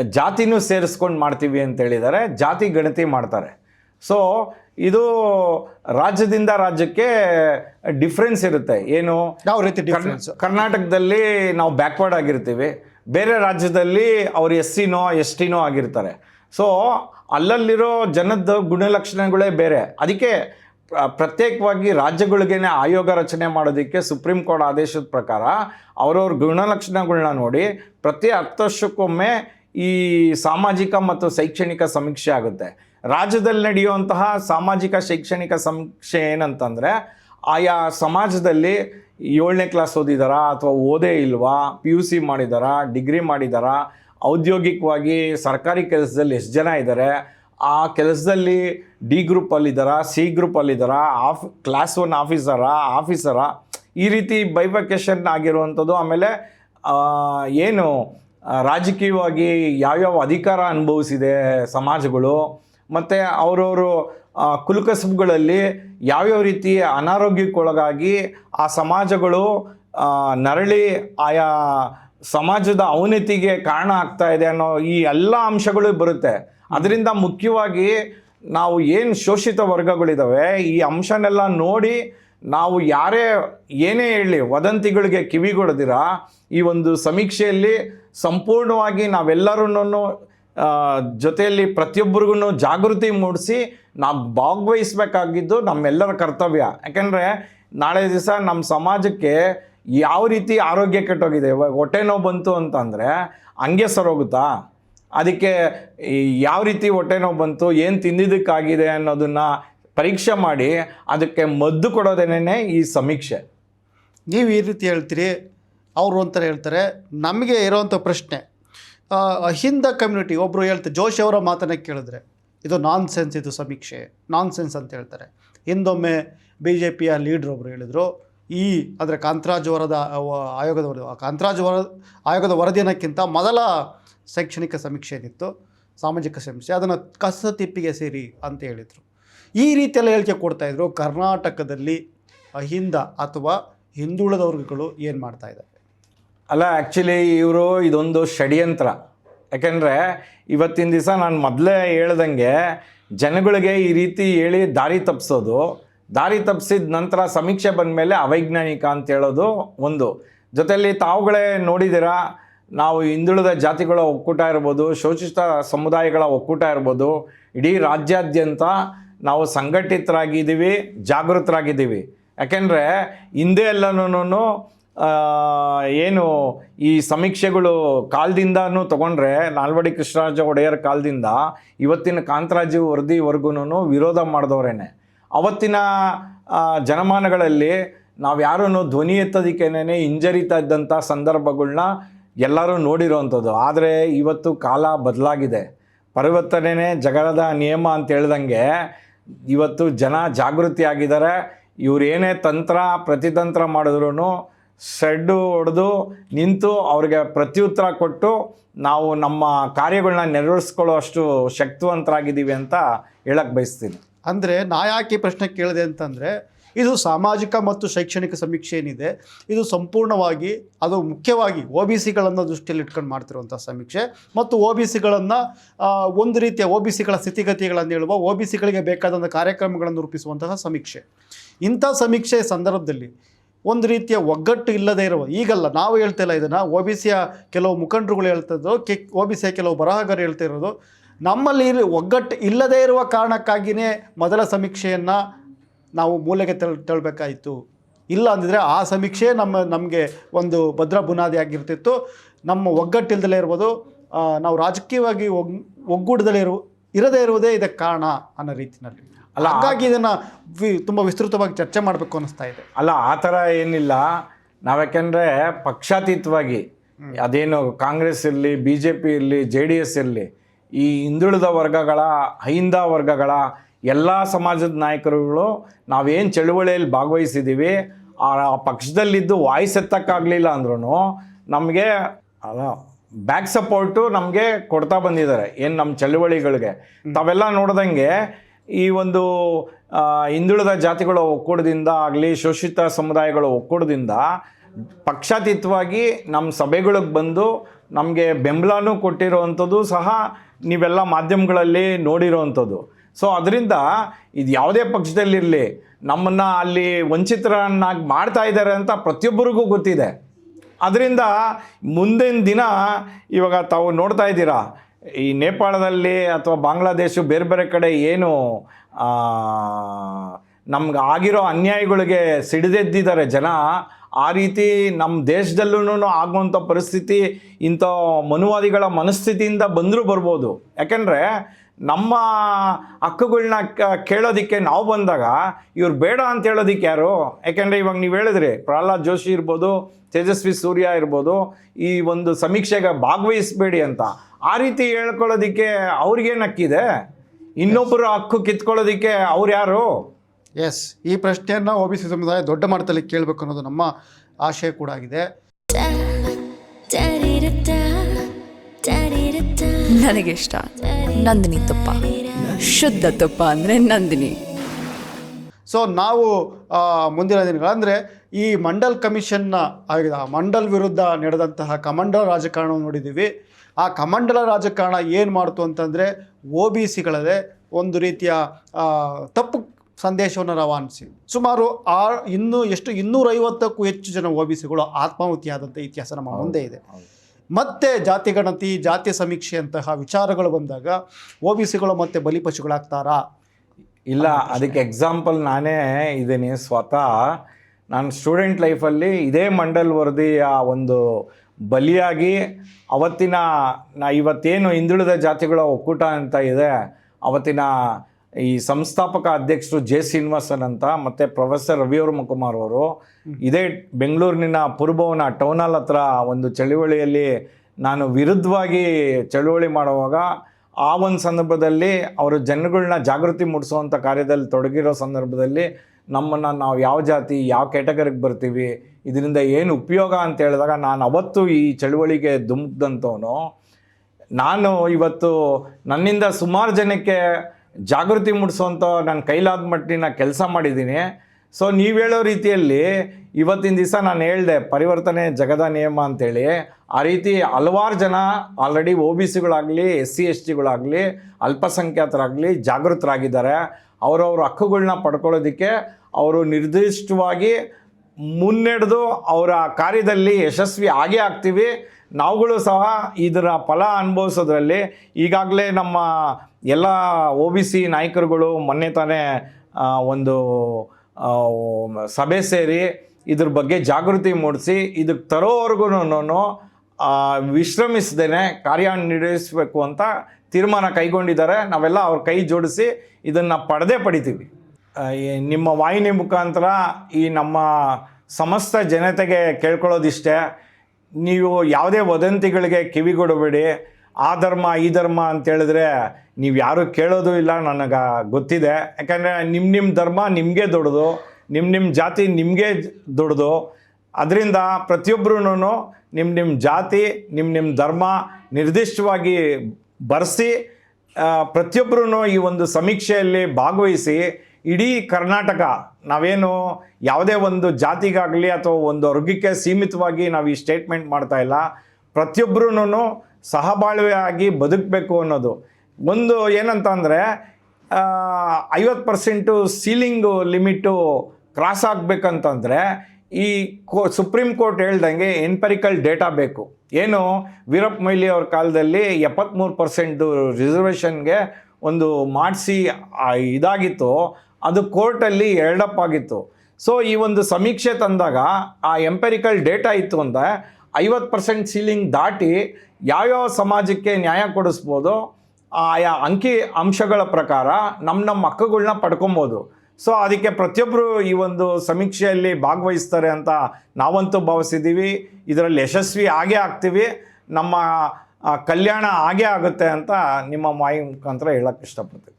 ಜಾತಿನೂ ಸೇರಿಸ್ಕೊಂಡು ಮಾಡ್ತೀವಿ ಅಂತ ಹೇಳಿದ್ದಾರೆ ಜಾತಿ ಗಣತಿ ಮಾಡ್ತಾರೆ. ಸೊ ಇದು ರಾಜ್ಯದಿಂದ ರಾಜ್ಯಕ್ಕೆ ಡಿಫ್ರೆನ್ಸ್ ಇರುತ್ತೆ. ಏನು? ಯಾವ ರೀತಿ ಡಿಫ್ರೆನ್ಸ್ ಕರ್ನಾಟಕದಲ್ಲಿ ನಾವು ಬ್ಯಾಕ್ವರ್ಡ್ ಆಗಿರ್ತೀವಿ. ಬೇರೆ ರಾಜ್ಯದಲ್ಲಿ ಅವ್ರು ಎಸ್ ಸಿನೋ ಎಸ್ ಟಿನೋ ಆಗಿರ್ತಾರೆ. ಸೊ ಅಲ್ಲಲ್ಲಿರೋ ಜನದ ಗುಣಲಕ್ಷಣಗಳೇ ಬೇರೆ. ಅದಕ್ಕೆ ಪ್ರ- ಪ್ರತ್ಯೇಕವಾಗಿ ರಾಜ್ಯಗಳಿಗೇನೆ ಆಯೋಗ ರಚನೆ ಮಾಡೋದಕ್ಕೆ ಸುಪ್ರೀಂ ಕೋರ್ಟ್ ಆದೇಶದ ಪ್ರಕಾರ ಅವರವ್ರ ಗುಣಲಕ್ಷಣಗಳನ್ನ ನೋಡಿ ಪ್ರತಿ ಹತ್ತು ವರ್ಷಕ್ಕೊಮ್ಮೆ ಈ ಸಾಮಾಜಿಕ ಮತ್ತು ಶೈಕ್ಷಣಿಕ ಸಮೀಕ್ಷೆ ಆಗುತ್ತೆ. ರಾಜ್ಯದಲ್ಲಿ ನಡೆಯುವಂತಹ ಸಾಮಾಜಿಕ ಶೈಕ್ಷಣಿಕ ಸಮೀಕ್ಷೆ ಏನಂತಂದರೆ, ಆಯಾ ಸಮಾಜದಲ್ಲಿ ಏಳನೇ ಕ್ಲಾಸ್ ಓದಿದಾರಾ ಅಥವಾ ಓದೇ ಇಲ್ವಾ ಪಿ ಯು ಸಿ ಮಾಡಿದಾರಾ ಡಿಗ್ರಿ ಮಾಡಿದಾರಾ, ಔದ್ಯೋಗಿಕವಾಗಿ ಸರ್ಕಾರಿ ಕೆಲಸದಲ್ಲಿ ಎಷ್ಟು ಜನ ಇದ್ದಾರೆ ಆ ಕೆಲಸದಲ್ಲಿ ಡಿ ಗ್ರೂಪಲ್ಲಿದ್ದಾರಾ ಸಿ ಗ್ರೂಪಲ್ಲಿದ್ದಾರಾ ಆಫ್ ಕ್ಲಾಸ್ ಒನ್ ಆಫೀಸರಾ ಆಫೀಸರಾ ಈ ರೀತಿ ಬೈಫಕೇಶನ್ ಆಗಿರುವಂಥದ್ದು. ಆಮೇಲೆ ಏನು ರಾಜಕೀಯವಾಗಿ ಯಾವ್ಯಾವ ಅಧಿಕಾರ ಅನುಭವಿಸಿದೆ ಸಮಾಜಗಳು, ಮತ್ತು ಅವರವರು ಕುಲಕಸಬುಗಳಲ್ಲಿ ಯಾವ್ಯಾವ ರೀತಿ ಅನಾರೋಗ್ಯಕ್ಕೊಳಗಾಗಿ ಆ ಸಮಾಜಗಳು ನರಳಿ ಆಯಾ ಸಮಾಜದ ಅವನತಿಗೆ ಕಾರಣ ಆಗ್ತಾ ಇದೆ ಅನ್ನೋ ಈ ಎಲ್ಲ ಅಂಶಗಳು ಬರುತ್ತೆ. ಅದರಿಂದ ಮುಖ್ಯವಾಗಿ ನಾವು ಏನು ಶೋಷಿತ ವರ್ಗಗಳಿದ್ದಾವೆ ಈ ಅಂಶನೆಲ್ಲ ನೋಡಿ ನಾವು ಯಾರೇ ಏನೇ ಹೇಳಿ ವದಂತಿಗಳಿಗೆ ಕಿವಿಗೊಡದಿರ, ಈ ಒಂದು ಸಮೀಕ್ಷೆಯಲ್ಲಿ ಸಂಪೂರ್ಣವಾಗಿ ನಾವೆಲ್ಲರೂ ಜೊತೆಯಲ್ಲಿ ಪ್ರತಿಯೊಬ್ಬರಿಗೂ ಜಾಗೃತಿ ಮೂಡಿಸಿ ನಾವು ಭಾಗವಹಿಸ್ಬೇಕಾಗಿದ್ದು ನಮ್ಮೆಲ್ಲರ ಕರ್ತವ್ಯ. ಯಾಕೆಂದರೆ ನಾಳೆ ದಿವಸ ನಮ್ಮ ಸಮಾಜಕ್ಕೆ ಯಾವ ರೀತಿ ಆರೋಗ್ಯ ಕೆಟ್ಟೋಗಿದೆ ಹೊಟ್ಟೆ ನೋವು ಬಂತು ಅಂತಂದರೆ ಹಂಗೆ ಸರೋಗುತ್ತಾ ಅದಕ್ಕೆ ಯಾವ ರೀತಿ ಹೊಟ್ಟೆ ನೋವು ಬಂತು, ಏನು ತಿಂದಿದ್ದಕ್ಕಾಗಿದೆ ಅನ್ನೋದನ್ನು ಪರೀಕ್ಷೆ ಮಾಡಿ ಅದಕ್ಕೆ ಮದ್ದು ಕೊಡೋದೇನೇ ಈ ಸಮೀಕ್ಷೆ? ನೀವು ಈ ರೀತಿ ಹೇಳ್ತೀರಿ, ಅವರು ಒಂಥರ ಹೇಳ್ತಾರೆ, ನಮಗೆ ಇರೋವಂಥ ಪ್ರಶ್ನೆ. ಹಿಂದ ಕಮ್ಯುನಿಟಿ ಒಬ್ಬರು ಹೇಳ್ತಾರೆ, ಜೋಶಿ ಅವರ ಮಾತನ್ನ ಕೇಳಿದ್ರೆ, ಇದು ನಾನ್ ಸೆನ್ಸ್ ಇದು ಸಮೀಕ್ಷೆ ನಾನ್ ಸೆನ್ಸ್ ಅಂತ ಹೇಳ್ತಾರೆ. ಹಿಂದೊಮ್ಮೆ ಬಿ ಜೆ ಪಿಯ ಲೀಡ್ರ್ ಒಬ್ಬರು ಹೇಳಿದರು, ಈ ಅಂದರೆ ಕಾಂತರಾಜ್ ವರದ ಆಯೋಗದ ವರದಿ ಕಾಂತರಾಜ್ ವರ, ಆಯೋಗದ ವರದಿನಕ್ಕಿಂತ ಮೊದಲ ಶೈಕ್ಷಣಿಕ ಸಮೀಕ್ಷೆ ಏನಿತ್ತು ಸಾಮಾಜಿಕ ಸಮೀಕ್ಷೆ, ಅದನ್ನು ಕಸ ತಿಪ್ಪಿಗೆ ಸೇರಿ ಅಂತ ಹೇಳಿದರು. ಈ ರೀತಿಯೆಲ್ಲ ಹೇಳಿಕೆ ಕೊಡ್ತಾಯಿದ್ರು ಕರ್ನಾಟಕದಲ್ಲಿ ಅಹಿಂದ ಅಥವಾ ಹಿಂದುಳಿದ ವರ್ಗಗಳು ಏನು ಮಾಡ್ತಾ ಇದ್ದಾರೆ? ಅಲ್ಲ ಆ್ಯಕ್ಚುಲಿ ಇವರು ಇದೊಂದು ಷಡ್ಯಂತ್ರ. ಯಾಕೆಂದರೆ ಇವತ್ತಿನ ದಿವಸ ನಾನು ಮೊದಲೇ ಹೇಳ್ದಂಗೆ ಜನಗಳಿಗೆ ಈ ರೀತಿ ಹೇಳಿ ದಾರಿ ತಪ್ಪಿಸೋದು ದಾರಿ ತಪ್ಪಿಸಿದ ನಂತರ ಸಮೀಕ್ಷೆ ಬಂದ ಮೇಲೆ ಅವೈಜ್ಞಾನಿಕ ಅಂತ ಹೇಳೋದು ಒಂದು. ಜೊತೆಯಲ್ಲಿ ತಾವುಗಳೇ ನೋಡಿದ್ದೀರಾ, ನಾವು ಹಿಂದುಳಿದ ಜಾತಿಗಳ ಒಕ್ಕೂಟ ಇರ್ಬೋದು, ಶೋಷಿತ ಸಮುದಾಯಗಳ ಒಕ್ಕೂಟ ಇರ್ಬೋದು, ಇಡೀ ರಾಜ್ಯಾದ್ಯಂತ ನಾವು ಸಂಘಟಿತರಾಗಿದ್ದೀವಿ, ಜಾಗೃತರಾಗಿದ್ದೀವಿ. ಯಾಕೆಂದರೆ ಹಿಂದೆ ಎಲ್ಲನೂ ಏನು ಈ ಸಮೀಕ್ಷೆಗಳು ಕಾಲದಿಂದನೂ ತೊಗೊಂಡ್ರೆ, ನಾಲ್ವಡಿ ಕೃಷ್ಣರಾಜ ಒಡೆಯರ್ ಕಾಲದಿಂದ ಇವತ್ತಿನ ಕಾಂತರಾಜು ವರದಿವರೆಗೂ ವಿರೋಧ ಮಾಡಿದವರೇನೆ. ಅವತ್ತಿನ ಜನಮಾನಗಳಲ್ಲಿ ನಾವು ಯಾರೂ ಧ್ವನಿ ಎತ್ತೋದಕ್ಕೇನೇ ಹಿಂಜರಿತಾ ಇದ್ದಂಥ ಸಂದರ್ಭಗಳನ್ನ ಎಲ್ಲರೂ ನೋಡಿರೋವಂಥದ್ದು ಆದರೆ ಇವತ್ತು ಕಾಲ ಬದಲಾಗಿದೆ. ಪರಿವರ್ತನೆನೇ ಜಗಳದ ನಿಯಮ ಅಂತ ಹೇಳ್ದಂಗೆ ಇವತ್ತು ಜನ ಜಾಗೃತಿ ಆಗಿದ್ದಾರೆ ಏನೇ ತಂತ್ರ, ಪ್ರತಿತಂತ್ರ ಮಾಡಿದ್ರು ಸೆಡ್ಡು ಹೊಡೆದು ನಿಂತು ಅವ್ರಿಗೆ ಪ್ರತ್ಯುತ್ತರ ಕೊಟ್ಟು ನಾವು ನಮ್ಮ ಕಾರ್ಯಗಳನ್ನ ನೆರವೇರಿಸ್ಕೊಳ್ಳೋ ಅಷ್ಟು ಶಕ್ತಿವಂತರಾಗಿದ್ದೀವಿ ಅಂತ ಹೇಳಕ್ಕೆ ಬಯಸ್ತೀನಿ. ಅಂದರೆ ನಾ ಯಾಕೆ ಪ್ರಶ್ನೆ ಕೇಳಿದೆ ಅಂತಂದರೆ ಇದು ಸಾಮಾಜಿಕ ಮತ್ತು ಶೈಕ್ಷಣಿಕ ಸಮೀಕ್ಷೆ ಏನಿದೆ, ಇದು ಸಂಪೂರ್ಣವಾಗಿ, ಅದು ಮುಖ್ಯವಾಗಿ ಒ ಬಿ ಸಿಗಳನ್ನು ದೃಷ್ಟಿಯಲ್ಲಿ ಇಟ್ಕೊಂಡು ಮಾಡ್ತಿರುವಂಥ ಸಮೀಕ್ಷೆ. ಮತ್ತು ಒ ಬಿ ಸಿಗಳನ್ನು ಒಂದು ರೀತಿಯ ಒ ಬಿ ಸಿಗಳ ಸ್ಥಿತಿಗತಿಗಳನ್ನು ಹೇಳುವ, ಒ ಬಿ ಸಿಗಳಿಗೆ ಬೇಕಾದಂಥ ಕಾರ್ಯಕ್ರಮಗಳನ್ನು ರೂಪಿಸುವಂತಹ ಸಮೀಕ್ಷೆ. ಇಂಥ ಸಮೀಕ್ಷೆ ಸಂದರ್ಭದಲ್ಲಿ ಒಂದು ರೀತಿಯ ಒಗ್ಗಟ್ಟು ಇಲ್ಲದೇ ಇರುವ, ಈಗಲ್ಲ ನಾವು ಹೇಳ್ತಾ ಇಲ್ಲ ಇದನ್ನು, ಒ ಬಿ ಸಿಯ ಕೆಲವು ಮುಖಂಡರುಗಳು ಹೇಳ್ತಿದ್ದು ಕೆ, ಒ ಬಿ ಸಿಯ ಕೆಲವು ಬರಹಗಾರರು ಹೇಳ್ತಾ ಇರೋದು, ನಮ್ಮಲ್ಲಿ ಒಗ್ಗಟ್ಟು ಇಲ್ಲದೇ ಇರುವ ಕಾರಣಕ್ಕಾಗಿಯೇ ಮೊದಲ ಸಮೀಕ್ಷೆಯನ್ನು ನಾವು ಮೂಲೆಗೆ ತೆಳ್ ತೆಳ್ಬೇಕಾಯಿತು. ಇಲ್ಲ ಅಂದಿದ್ರೆ ಆ ಸಮೀಕ್ಷೆ ನಮ್ಮ ನಮಗೆ ಒಂದು ಭದ್ರ ಬುನಾದಿ ಆಗಿರ್ತಿತ್ತು. ನಮ್ಮ ಒಗ್ಗಟ್ಟಿಲ್ದಲೇ ಇರ್ಬೋದು. ನಾವು ರಾಜಕೀಯವಾಗಿ ಒಗ್ ಒಗ್ಗೂಡದಲ್ಲೇ ಇರು ಇರದೇ ಇರುವುದೇ ಇದಕ್ಕೆ ಕಾರಣ ಅನ್ನೋ ರೀತಿಯಲ್ಲಿ ಅಲ್ಲ ಹಾಗಾಗಿ ಇದನ್ನು ವಿ ತುಂಬ ವಿಸ್ತೃತವಾಗಿ ಚರ್ಚೆ ಮಾಡಬೇಕು ಅನ್ನಿಸ್ತಾ ಇದೆ. ಅಲ್ಲ ಆ ಥರ ಏನಿಲ್ಲ. ನಾವು ಯಾಕೆಂದರೆ ಪಕ್ಷಾತೀತವಾಗಿ ಅದೇನು ಕಾಂಗ್ರೆಸ್ ಇರಲಿ ಬಿ ಜೆ ಪಿ ಇರಲಿ ಜೆ ಡಿ ಎಸ್ ಇರಲಿ ಈ ಹಿಂದುಳಿದ ವರ್ಗಗಳ ಹೈಂದ ವರ್ಗಗಳ ಎಲ್ಲ ಸಮಾಜದ ನಾಯಕರುಗಳು ನಾವೇನು ಚಳುವಳಿಯಲ್ಲಿ ಭಾಗವಹಿಸಿದ್ದೀವಿ ಆ ಪಕ್ಷದಲ್ಲಿದ್ದು ವಾಯ್ಸ್ ಎತ್ತಕ್ಕಾಗಲಿಲ್ಲ ಅಂದ್ರೂ ನಮಗೆ ಬ್ಯಾಕ್ ಸಪೋರ್ಟು ನಮಗೆ ಕೊಡ್ತಾ ಬಂದಿದ್ದಾರೆ ಏನು ನಮ್ಮ ಚಳುವಳಿಗಳಿಗೆ. ತಾವೆಲ್ಲ ನೋಡ್ದಂಗೆ ಈ ಒಂದು ಹಿಂದುಳಿದ ಜಾತಿಗಳ ಒಕ್ಕೂಟದಿಂದ ಆಗಲಿ ಶೋಷಿತ ಸಮುದಾಯಗಳ ಒಕ್ಕೂಟದಿಂದ ಪಕ್ಷಾತೀತವಾಗಿ ನಮ್ಮ ಸಭೆಗಳಿಗೆ ಬಂದು ನಮಗೆ ಬೆಂಬಲನೂ ಕೊಟ್ಟಿರೋವಂಥದ್ದು ಸಹ ನೀವೆಲ್ಲ ಮಾಧ್ಯಮಗಳಲ್ಲಿ ನೋಡಿರೋವಂಥದ್ದು. ಸೊ ಅದರಿಂದ ಇದು ಯಾವುದೇ ಪಕ್ಷದಲ್ಲಿರಲಿ ನಮ್ಮನ್ನು ಅಲ್ಲಿ ವಂಚಿತರನ್ನಾಗಿ ಮಾಡ್ತಾ ಇದ್ದಾರೆ ಅಂತ ಪ್ರತಿಯೊಬ್ಬರಿಗೂ ಗೊತ್ತಿದೆ. ಅದರಿಂದ ಮುಂದಿನ ದಿನ ಇವಾಗ ತಾವು ನೋಡ್ತಾ ಇದ್ದೀರಾ, ಈ ನೇಪಾಳದಲ್ಲಿ ಅಥವಾ ಬಾಂಗ್ಲಾದೇಶ ಬೇರೆ ಬೇರೆ ಕಡೆ ಏನು ನಮ್ಗೆ ಆಗಿರೋ ಅನ್ಯಾಯಗಳಿಗೆ ಸಿಡಿದೆದ್ದಿದ್ದಾರೆ ಜನ, ಆ ರೀತಿ ನಮ್ಮ ದೇಶದಲ್ಲೂ ಆಗುವಂಥ ಪರಿಸ್ಥಿತಿ ಇಂಥ ಮನುವಾದಿಗಳ ಮನಸ್ಥಿತಿಯಿಂದ ಬಂದರೂ ಬರ್ಬೋದು. ಯಾಕೆಂದರೆ ನಮ್ಮ ಹಕ್ಕುಗಳನ್ನ ಕೇಳೋದಕ್ಕೆ ನಾವು ಬಂದಾಗ ಇವ್ರು ಬೇಡ ಅಂತ ಹೇಳೋದಕ್ಕೆ ಯಾರು ಯಾಕೆಂದರೆ ಇವಾಗ ನೀವು ಹೇಳಿದ್ರಿ ಪ್ರಹ್ಲಾದ್ ಜೋಶಿ ಇರ್ಬೋದು ತೇಜಸ್ವಿ ಸೂರ್ಯ ಇರ್ಬೋದು ಈ ಒಂದು ಸಮೀಕ್ಷೆಗೆ ಭಾಗವಹಿಸಬೇಡಿ ಅಂತ ಆ ರೀತಿ ಹೇಳ್ಕೊಳ್ಳೋದಕ್ಕೆ ಅವ್ರಿಗೇನು ಹಕ್ಕಿದೆ ಇನ್ನೊಬ್ಬರು ಹಕ್ಕು ಕಿತ್ಕೊಳ್ಳೋದಕ್ಕೆ ಅವ್ರು ಯಾರು ಎಸ್ ಈ ಪ್ರಶ್ನೆಯನ್ನು ಒ ಬಿ ಸಿ ಸಮುದಾಯ ದೊಡ್ಡ ಮಟ್ಟದಲ್ಲಿ ಕೇಳಬೇಕು ಅನ್ನೋದು ನಮ್ಮ ಆಶಯ ಕೂಡ ಆಗಿದೆ ನನಗಿಷ್ಟ. ನಂದಿನಿ ತುಪ್ಪ. ಶುದ್ಧ ತುಪ್ಪ ಅಂದರೆ ನಂದಿನಿ. ಸೊ ನಾವು ಮುಂದಿನ ದಿನಗಳು ಅಂದರೆ ಈ ಮಂಡಲ್ ಕಮಿಷನ್ನ ಆಗಿದೆ. ಆ ಮಂಡಲ್ ವಿರುದ್ಧ ನಡೆದಂತಹ ಕಮಂಡಲ ರಾಜಕಾರಣವನ್ನು ನೋಡಿದ್ದೀವಿ. ಆ ಕಮಂಡಲ ರಾಜಕಾರಣ ಏನು ಮಾಡ್ತು ಅಂತಂದರೆ ಓ ಬಿ ಸಿಗಳದೇ ಒಂದು ರೀತಿಯ ತಪ್ಪು ಸಂದೇಶವನ್ನು ರವಾನಿಸಿ. ಸುಮಾರು ಆ ಇನ್ನೂ ಎಷ್ಟು ಇನ್ನೂರೈವತ್ತಕ್ಕೂ ಹೆಚ್ಚು ಜನ ಓ ಬಿ ಸಿಗಳು ಆತ್ಮಾಹುತಿಯಾದಂಥ ಇತಿಹಾಸ ನಮ್ಮ ಮುಂದೆ ಇದೆ. ಮತ್ತೆ ಜಾತಿ ಗಣತಿ, ಜಾತಿ ಸಮೀಕ್ಷೆಯಂತಹ ವಿಚಾರಗಳು ಬಂದಾಗ ಓ ಬಿ ಸಿಗಳು ಮತ್ತೆ ಬಲಿಪಶುಗಳಾಗ್ತಾರಾ? ಇಲ್ಲ, ಅದಕ್ಕೆ ಎಕ್ಸಾಂಪಲ್ ನಾನೇ ಇದ್ದೀನಿ. ಸ್ವತಃ ನಾನು ಸ್ಟೂಡೆಂಟ್ ಲೈಫಲ್ಲಿ ಇದೇ ಮಂಡಲ್ ವರದಿಯ ಒಂದು ಬಲಿಯಾಗಿ ಅವತ್ತಿನ ನಾ ಇವತ್ತೇನು ಹಿಂದುಳಿದ ಜಾತಿಗಳ ಒಕ್ಕೂಟ ಅಂತ ಇದೆ, ಅವತ್ತಿನ ಈ ಸಂಸ್ಥಾಪಕ ಅಧ್ಯಕ್ಷರು ಜೆ ಶ್ರೀನಿವಾಸನ್ ಅಂತ ಮತ್ತು ಪ್ರೊಫೆಸರ್ ರವಿವರ್ಮ ಮುಕುಮಾರ್ ಅವರು ಇದೇ ಬೆಂಗಳೂರಿನ ಪುರಭವನ ಟೌನ್ ಹಾಲ್ ಹತ್ರ ಒಂದು ಚಳುವಳಿಯಲ್ಲಿ ನಾನು ವಿರುದ್ಧವಾಗಿ ಚಳುವಳಿ ಮಾಡುವಾಗ ಆ ಒಂದು ಸಂದರ್ಭದಲ್ಲಿ ಅವರು ಜನಗಳನ್ನ ಜಾಗೃತಿ ಮೂಡಿಸುವಂಥ ಕಾರ್ಯದಲ್ಲಿ ತೊಡಗಿರೋ ಸಂದರ್ಭದಲ್ಲಿ ನಮ್ಮನ್ನು ನಾವು ಯಾವ ಜಾತಿ ಯಾವ ಕ್ಯಾಟಗರಿಗೆ ಬರ್ತೀವಿ ಇದರಿಂದ ಏನು ಉಪಯೋಗ ಅಂತ ಹೇಳಿದಾಗ ನಾನು ಅವತ್ತು ಈ ಚಳುವಳಿಗೆ ಧುಮುಕ್ದಂಥವನು ನಾನು ಇವತ್ತು ನನ್ನಿಂದ ಸುಮಾರು ಜನಕ್ಕೆ ಜಾಗೃತಿ ಮೂಡಿಸುವಂಥ ನನ್ನ ಕೈಲಾದ ಮಟ್ಟಿನ ಕೆಲಸ ಮಾಡಿದ್ದೀನಿ. ಸೊ ನೀವು ಹೇಳೋ ರೀತಿಯಲ್ಲಿ ಇವತ್ತಿನ ದಿವಸ ನಾನು ಹೇಳಿದೆ, ಪರಿವರ್ತನೆ ಜಗದ ನಿಯಮ ಅಂತೇಳಿ. ಆ ರೀತಿ ಹಲವಾರು ಜನ ಆಲ್ರೆಡಿ ಒ ಬಿ ಸಿಗಳಾಗಲಿ, ಎಸ್ ಸಿ, ಎಸ್ ಟಿಗಳಾಗಲಿ ಅಲ್ಪಸಂಖ್ಯಾತರಾಗಲಿ ಜಾಗೃತರಾಗಿದ್ದಾರೆ. ಅವರವ್ರ ಹಕ್ಕುಗಳನ್ನ ಪಡ್ಕೊಳ್ಳೋದಕ್ಕೆ ಅವರು ನಿರ್ದಿಷ್ಟವಾಗಿ ಮುನ್ನಡೆದು ಅವರ ಕಾರ್ಯದಲ್ಲಿ ಯಶಸ್ವಿ ಆಗೇ ಆಗ್ತೀವಿ. ನಾವುಗಳು ಸಹ ಇದರ ಫಲ ಅನುಭವಿಸೋದ್ರಲ್ಲಿ ಈಗಾಗಲೇ ನಮ್ಮ ಎಲ್ಲ ಒ ಬಿ ಸಿ ನಾಯಕರುಗಳು ಮೊನ್ನೆ ತಾನೇ ಒಂದು ಸಭೆ ಸೇರಿ ಇದ್ರ ಬಗ್ಗೆ ಜಾಗೃತಿ ಮೂಡಿಸಿ ಇದಕ್ಕೆ ತರೋವರೆಗೂ ಕಾರ್ಯ ಕಾರ್ಯನಿರ್ವಹಿಸಬೇಕು ಅಂತ ತೀರ್ಮಾನ ಕೈಗೊಂಡಿದ್ದಾರೆ. ನಾವೆಲ್ಲ ಅವ್ರ ಕೈ ಜೋಡಿಸಿ ಇದನ್ನು ಪಡೆದೇ ಪಡಿತೀವಿ. ನಿಮ್ಮ ವಾಹಿನಿ ಮುಖಾಂತರ ಈ ನಮ್ಮ ಸಮಸ್ತ ಜನತೆಗೆ ಕೇಳ್ಕೊಳ್ಳೋದಿಷ್ಟೇ. ನೀವು ಯಾವುದೇ ವದಂತಿಗಳಿಗೆ ಕಿವಿಗೊಡಬೇಡಿ. ಆ ಧರ್ಮ, ಈ ಧರ್ಮ ಅಂತ ಹೇಳಿದ್ರೆ ನೀವು ಯಾರು ಕೇಳೋದು ಇಲ್ಲ ನನಗೆ ಗೊತ್ತಿದೆ. ಯಾಕಂದರೆ ನಿಮ್ಮ ನಿಮ್ಮ ಧರ್ಮ ನಿಮಗೆ ದೊಡ್ಡದು ನಿಮ್ಮ ನಿಮ್ಮ ಜಾತಿ ನಿಮಗೆ ದೊಡ್ಡದು. ಅದರಿಂದ ಪ್ರತಿಯೊಬ್ಬರೂ ನಿಮ್ಮ ನಿಮ್ಮ ಜಾತಿ ನಿಮ್ಮ ನಿಮ್ಮ ಧರ್ಮ ನಿರ್ದಿಷ್ಟವಾಗಿ ಬರೆಸಿ ಪ್ರತಿಯೊಬ್ಬರೂ ಈ ಒಂದು ಸಮೀಕ್ಷೆಯಲ್ಲಿ ಭಾಗವಹಿಸಿ, ಇಡೀ ಕರ್ನಾಟಕ ನಾವೇನು ಯಾವುದೇ ಒಂದು ಜಾತಿಗಾಗಲಿ ಅಥವಾ ಒಂದು ವರ್ಗಕ್ಕೆ ಸೀಮಿತವಾಗಿ ನಾವು ಈ ಸ್ಟೇಟ್ಮೆಂಟ್ ಮಾಡ್ತಾ ಇಲ್ಲ. ಪ್ರತಿಯೊಬ್ಬರೂ ಸಹಬಾಳ್ವೆ ಆಗಿ ಬದುಕಬೇಕು ಅನ್ನೋದು. ಒಂದು ಏನಂತ ಅಂದರೆ ಐವತ್ತು ಪರ್ಸೆಂಟು ಸೀಲಿಂಗು ಲಿಮಿಟು ಕ್ರಾಸ್ ಆಗಬೇಕಂತಂದರೆ, ಈ ಕೋ ಸುಪ್ರೀಂ ಕೋರ್ಟ್ ಹೇಳ್ದಂಗೆ ಎನ್ಪರಿಕಲ್ ಡೇಟಾ ಬೇಕು. ಏನು, ವೀರಪ್ಪ ಮೊಯ್ಲಿ ಅವ್ರ ಕಾಲದಲ್ಲಿ ಎಪ್ಪತ್ತ್ಮೂರು ಪರ್ಸೆಂಟು ರಿಸರ್ವೇಷನ್ಗೆ ಒಂದು ಮಾಡಿಸಿ ಇದಾಗಿತ್ತು. ಅದು ಕೋರ್ಟಲ್ಲಿ ಎರಡಪ್ಪಾಗಿತ್ತು ಸೊ ಈ ಒಂದು ಸಮೀಕ್ಷೆ ತಂದಾಗ ಆ ಎಂಪೆರಿಕಲ್ ಡೇಟಾ ಇತ್ತು ಅಂದರೆ ಐವತ್ತು ಪರ್ಸೆಂಟ್ ಸೀಲಿಂಗ್ ದಾಟಿ ಯಾವ್ಯಾವ ಸಮಾಜಕ್ಕೆ ನ್ಯಾಯ ಕೊಡಿಸ್ಬೋದು ಆಯಾ ಅಂಕಿ ಅಂಶಗಳ ಪ್ರಕಾರ ನಮ್ಮ ನಮ್ಮ ಹಕ್ಕುಗಳನ್ನ ಪಡ್ಕೊಬೋದು. ಸೊ, ಅದಕ್ಕೆ ಪ್ರತಿಯೊಬ್ಬರು ಈ ಒಂದು ಸಮೀಕ್ಷೆಯಲ್ಲಿ ಭಾಗವಹಿಸ್ತಾರೆ ಅಂತ ನಾವಂತೂ ಭಾವಿಸಿದ್ದೀವಿ. ಇದರಲ್ಲಿ ಯಶಸ್ವಿ ಆಗೇ ಆಗ್ತೀವಿ. ನಮ್ಮ ಕಲ್ಯಾಣ ಆಗೇ ಆಗುತ್ತೆ ಅಂತ ನಿಮ್ಮ ಮಾಯಿ ಮುಖಾಂತರ ಹೇಳಕ್ಕೆ ಇಷ್ಟಪಡ್ತೀನಿ.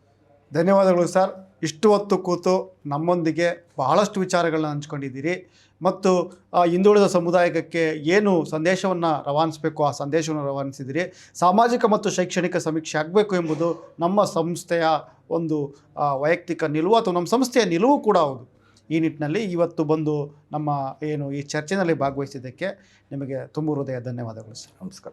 ಧನ್ಯವಾದಗಳು ಸರ್. ಇಷ್ಟು ಹೊತ್ತು ಕೂತು ನಮ್ಮೊಂದಿಗೆ ಬಹಳಷ್ಟು ವಿಚಾರಗಳನ್ನ ಹಂಚ್ಕೊಂಡಿದ್ದೀರಿ. ಮತ್ತು ಹಿಂದುಳಿದ ಸಮುದಾಯಕ್ಕೆ ಏನು ಸಂದೇಶವನ್ನು ರವಾನಿಸಬೇಕು, ಆ ಸಂದೇಶವನ್ನು ರವಾನಿಸಿದಿರಿ. ಸಾಮಾಜಿಕ ಮತ್ತು ಶೈಕ್ಷಣಿಕ ಸಮೀಕ್ಷೆ ಆಗಬೇಕು ಎಂಬುದು ನಮ್ಮ ಸಂಸ್ಥೆಯ ಒಂದು ವೈಯಕ್ತಿಕ ನಿಲುವು ಅಥವಾ ನಮ್ಮ ಸಂಸ್ಥೆಯ ನಿಲುವು ಕೂಡ ಹೌದು. ಈ ನಿಟ್ಟಿನಲ್ಲಿ ಇವತ್ತು ಬಂದು ನಮ್ಮ, ಏನು, ಈ ಚರ್ಚೆಯಲ್ಲಿ ಭಾಗವಹಿಸಿದ್ದಕ್ಕೆ ನಿಮಗೆ ತುಂಬ ಹೃದಯ ಧನ್ಯವಾದಗಳು ಸರ್. ನಮಸ್ಕಾರ.